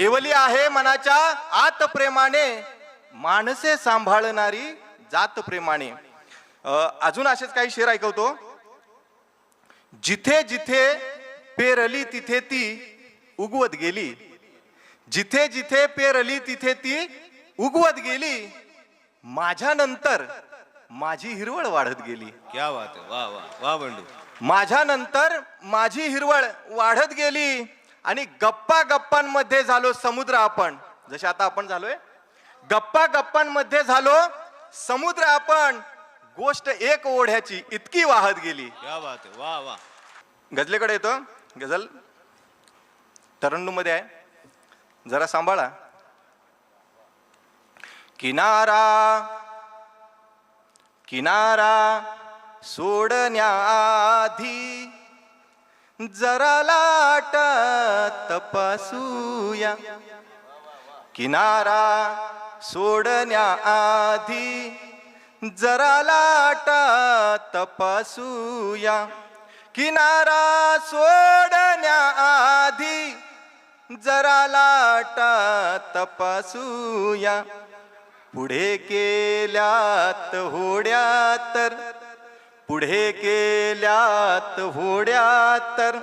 ठेवली आहे मनाच्या आत प्रेमाने माणसे सांभाळणारी जात प्रेमाने अजून असेच काही शेर ऐकवतो. जिथे जिथे पेरली तिथे ती उगवत गेली. जिथे जिथे पेरली तिथे ती उगवत गेली माझ्या नंतर माझी हिरवळ वाढत गेली. क्या बात वा वा वा बंडू. माझ्या नंतर माझी हिरवळ वाढत गेली. आणि गप्पा गप्पांमध्ये झालो समुद्र आपण. जसे आता आपण झालोय. गप्पा गप्पांमध्ये झालो समुद्र आपण. गोष्ट एक ओढ्याची इतकी वाहत गेली. क्या बात आहे. वा वा गझलेकडे येतो. गझल तरंडू मध्ये आहे. जरा सांभाळा. किनारा किनारा सोडण्याआधी जरा लाट तपासूया. किनारा सोडण्याआधी जरा लाट तपासूया. किनारा सोडण्याआधी जरा लाट तपासूया. पुढे केल्यात होड्या तर पुढे केल्यात होड्या तर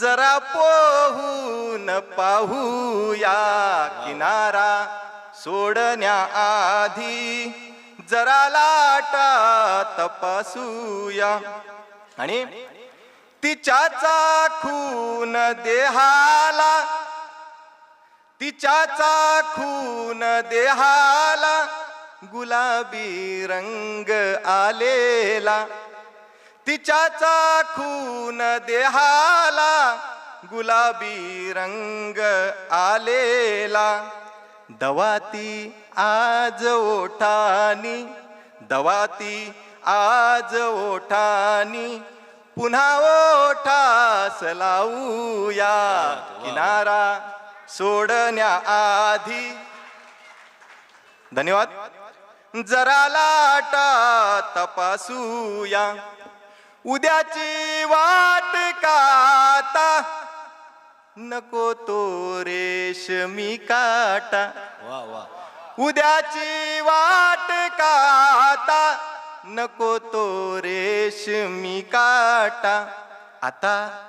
जरा पोहून पाहूया किनारा सोडण्याआधी जरा लाटा तपासूया. आणि तिच्याचा खून देहाला तिच्याचा खून देहाला गुलाबी रंग आलेला. तिच्याचा खून देहाला गुलाबी रंग आलेला. दवाती आज ओठानी दवाती आज ओठानी पुन्हा ओठास लावूया. किनारा सोडण्याआधी. धन्यवाद. जरा लाटा तपासूया. उद्याची वाट काता नको तो रेशमी काटा. वा वा. उद्याची वाट काता नको तो रेशमी काटा. आता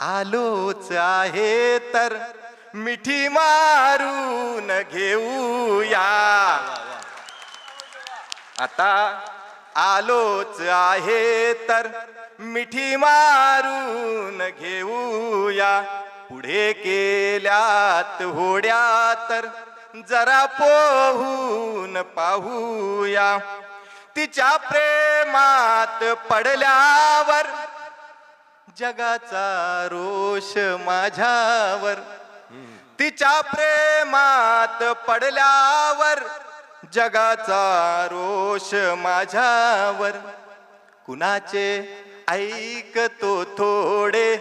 आलोच आहे तर मिठी मारून घेऊया. आता आलोच आहे तर मिठी मारून घेऊया. पुढे केल्यात होड्या तर जरा पोहून पाहूया. तिच्या प्रेमात पडल्यावर जगाचा रोष माझ्यावर. तिच्या प्रेमात पडल्यावर जगाचा रोष माझ्यावर. कुणाचे ऐकतो थोडे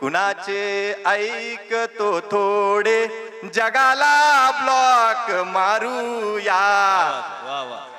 कुणाचे ऐकतो थोडे. जगाला ब्लॉक मारूया. वा वा.